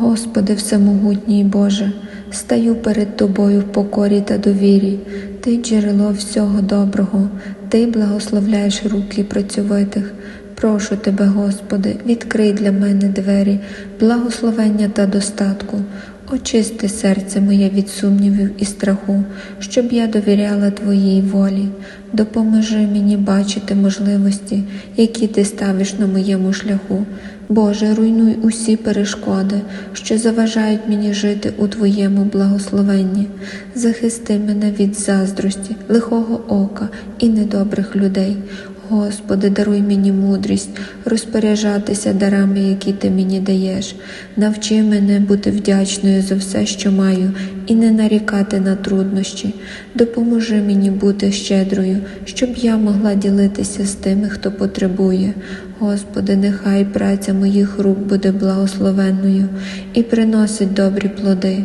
Господи Всемогутній Боже, стаю перед Тобою в покорі та довірі, Ти джерело всього доброго, Ти благословляєш руки працьовитих. Прошу Тебе, Господи, відкрий для мене двері, благословення та достатку. Очисти серце моє від сумнівів і страху, щоб я довіряла Твоїй волі. Допоможи мені бачити можливості, які ти ставиш на моєму шляху. Боже, руйнуй усі перешкоди, що заважають мені жити у Твоєму благословенні. Захисти мене від заздрості, лихого ока і недобрих людей. Господи, даруй мені мудрість розпоряджатися дарами, які ти мені даєш. Навчи мене бути вдячною за все, що маю, і не нарікати на труднощі. Допоможи мені бути щедрою, щоб я могла ділитися з тими, хто потребує. Господи, нехай праця моїх рук буде благословенною і приносить добрі плоди.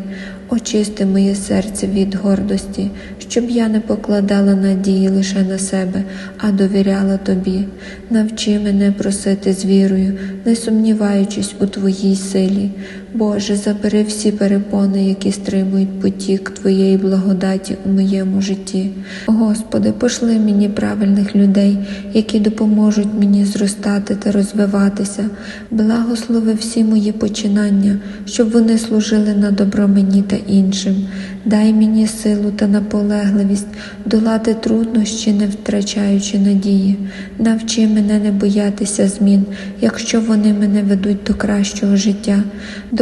Очисти моє серце від гордості, щоб я не покладала надії лише на себе, а довіряла Тобі. Навчи мене просити з вірою, не сумніваючись у Твоїй силі. Боже, забери всі перепони, які стримують потік Твоєї благодаті у моєму житті. Господи, пошли мені правильних людей, які допоможуть мені зростати та розвиватися. Благослови всі мої починання, щоб вони служили на добро мені та іншим. Дай мені силу та наполегливість долати труднощі, не втрачаючи надії. Навчи мене не боятися змін, якщо вони мене ведуть до кращого життя.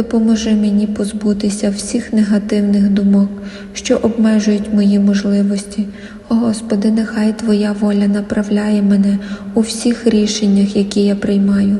Допоможи мені позбутися всіх негативних думок, що обмежують мої можливості. Господи, нехай Твоя воля направляє мене у всіх рішеннях, які я приймаю.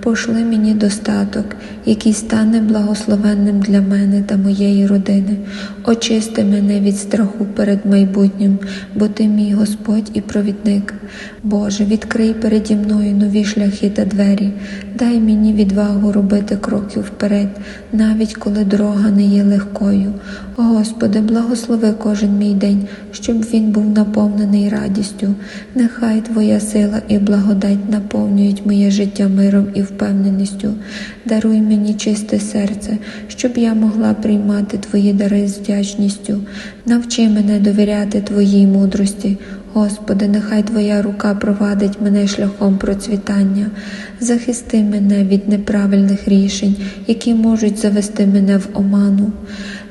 Пошли мені достаток, який стане благословенним для мене та моєї родини. Очисти мене від страху перед майбутнім, бо ти мій Господь і провідник. Боже, відкрий переді мною нові шляхи та двері. Дай мені відвагу робити кроки вперед, навіть коли дорога не є легкою. Господи, благослови кожен мій день, щоб він був наповнений радістю. Нехай Твоя сила і благодать наповнюють моє життя миром і впевненістю. Даруй мені чисте серце, щоб я могла приймати Твої дари з вдячністю. Навчи мене довіряти Твоїй мудрості. Господи, нехай Твоя рука провадить мене шляхом процвітання. Захисти мене від неправильних рішень, які можуть завести мене в оману.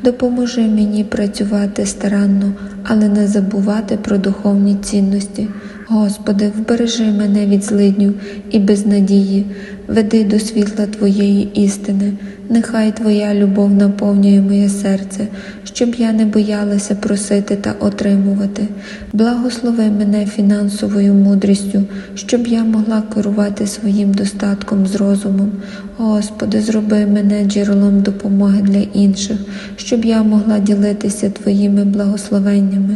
Допоможи мені працювати старанно, але не забувати про духовні цінності. Господи, вбережи мене від злидню і безнадії, веди до світла Твоєї істини. Нехай Твоя любов наповнює моє серце, щоб я не боялася просити та отримувати. Благослови мене фінансовою мудрістю, щоб я могла керувати своїм достатком з розумом. Господи, зроби мене джерелом допомоги для інших, щоб я могла ділитися Твоїми благословеннями,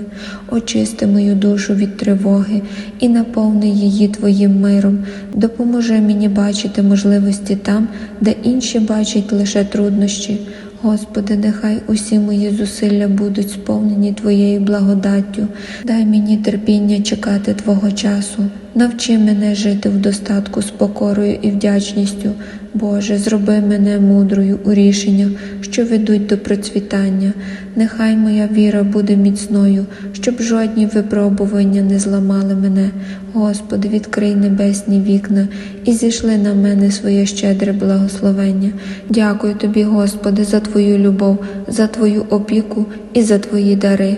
очисти мою душу від тривоги і наповни її Твоїм миром. Допоможи мені бачити можливості там, де інші бачать лише труднощі. Господи, нехай усі мої зусилля будуть сповнені Твоєю благодаттю. Дай мені терпіння чекати Твого часу. Навчи мене жити в достатку з покорою і вдячністю. Боже, зроби мене мудрою у рішеннях, що ведуть до процвітання. Нехай моя віра буде міцною, щоб жодні випробування не зламали мене. Господи, відкрий небесні вікна і зійшли на мене своє щедре благословення. Дякую Тобі, Господи, за Твою любов, за Твою опіку і за Твої дари.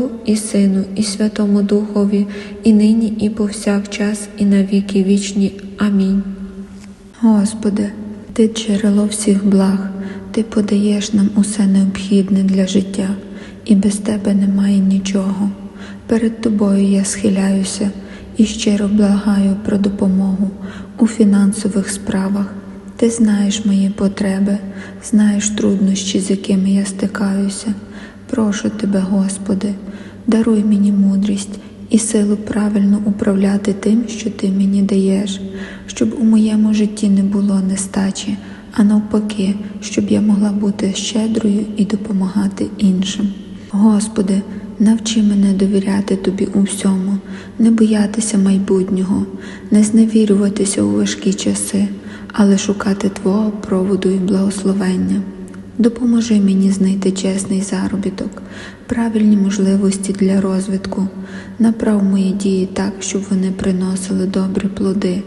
і Сину, і Святому Духові, і нині, і повсякчас, і на віки вічні. Амінь. Господи, Ти джерело всіх благ, Ти подаєш нам усе необхідне для життя, і без Тебе немає нічого. перед тобою я схиляюся і щиро благаю про допомогу у фінансових справах. Ти знаєш мої потреби, знаєш труднощі, з якими я стикаюся. Прошу тебе, Господи, даруй мені мудрість і силу правильно управляти тим, що ти мені даєш, щоб у моєму житті не було нестачі, а навпаки, щоб я могла бути щедрою і допомагати іншим. Господи, навчи мене довіряти Тобі у всьому, не боятися майбутнього, не зневірюватися у важкі часи, але шукати Твого проводу і благословення. Допоможи мені знайти чесний заробіток, правильні можливості для розвитку, направ мої дії так, щоб вони приносили добрі плоди.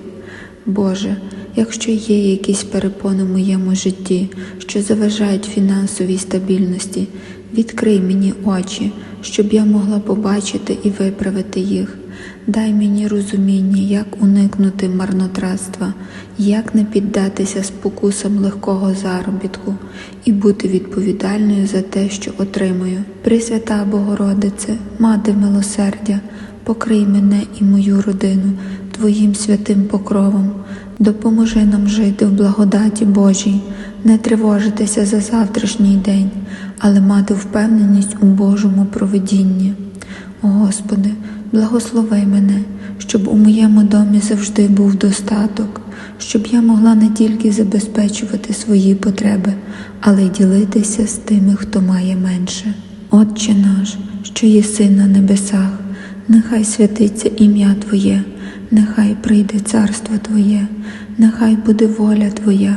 Боже, якщо є якісь перепони в моєму житті, що заважають фінансовій стабільності, відкрий мені очі, щоб я могла побачити і виправити їх. Дай мені розуміння, як уникнути марнотратства, як не піддатися спокусам легкого заробітку і бути відповідальною за те, що отримую. Пресвята Богородице, Мати милосердя, покрий мене і мою родину Твоїм святим покровом. Допоможи нам жити в благодаті Божій, не тривожитися за завтрашній день, але мати впевненість у Божому провидінні. О Господи, благослови мене, щоб у моєму домі завжди був достаток, щоб я могла не тільки забезпечувати свої потреби, але й ділитися з тими, хто має менше. Отче наш, що єси на небесах, нехай святиться ім'я Твоє, нехай прийде царство Твоє, нехай буде воля Твоя,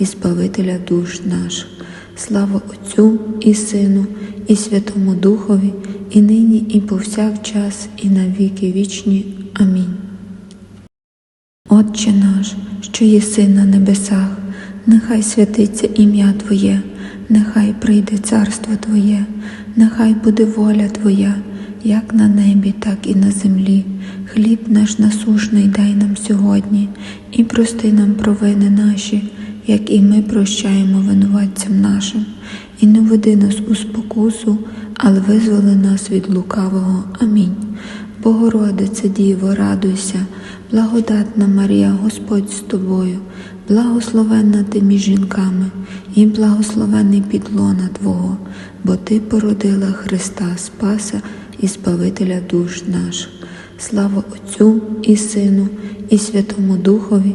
і Збавителя душ наших. Слава Отцю і Сину, і Святому Духові, і нині, і повсякчас, і на віки вічні. Амінь. Отче наш, що єси на небесах, нехай святиться ім'я Твоє, нехай прийде царство Твоє, нехай буде воля Твоя, як на небі, так і на землі. Хліб наш насушний дай нам сьогодні, і прости нам провини наші, як і ми прощаємо винуватцям нашим, і не веди нас у спокусу, але визволи нас від лукавого. Амінь. Богородице Діво, радуйся, благодатна Марія, Господь з тобою, благословенна ти між жінками, і благословений підлона Твого, бо Ти породила Христа Спаса і Збавителя душ наших. Слава Отцю і Сину, і Святому Духові,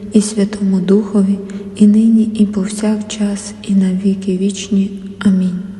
і Святому Духові, і нині, і повсякчас, і на віки вічні. Амінь.